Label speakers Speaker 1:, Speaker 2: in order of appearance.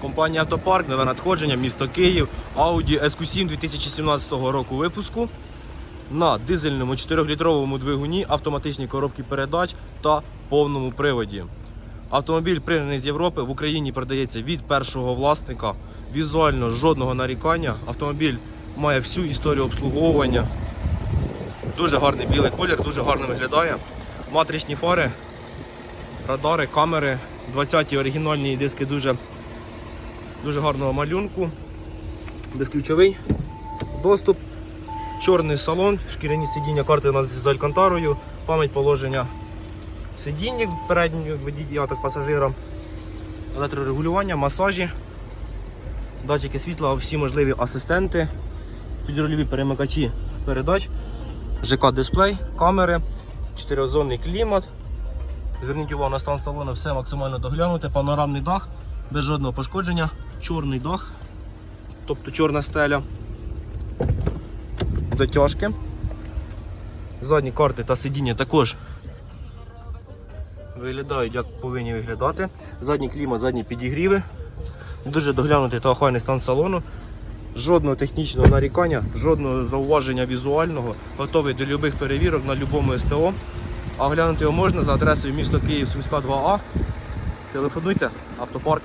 Speaker 1: Компанія Автопарк, нове надходження, місто Київ, Audi SQ7 2017 року випуску на дизельному 4-літровому двигуні, автоматичній коробці передач та повному приводі. Автомобіль пригнаний з Європи, в Україні продається від першого власника. Візуально жодного нарікання. Автомобіль має всю історію обслуговування. Дуже гарний білий колір, дуже гарно виглядає. Матричні фари, радари, камери, 20-ті оригінальні диски дуже, дуже гарного малюнку. Безключовий доступ, чорний салон, шкіряні сидіння, карти з алькантарою, пам'ять положення сидіння переднього водія та пасажира, електрорегулювання, масажі, датчики світла, всі можливі асистенти, підрульові перемикачі передач, ЖК-дисплей, камери, 4-зонний клімат. Зверніть увагу на стан салону, все максимально доглянути, панорамний дах, без жодного пошкодження, чорний дах, тобто чорна стеля, дотяжки. Задні карти та сидіння також виглядають, як повинні виглядати. Задній клімат, задні підігріви. Дуже доглянутий та охайний стан салону. Жодного технічного нарікання, жодного зауваження візуального. Готовий до будь-яких перевірок на будь-якому СТО. А глянути його можна за адресою місто Київ, Сумська 2А. Телефонуйте, автопарк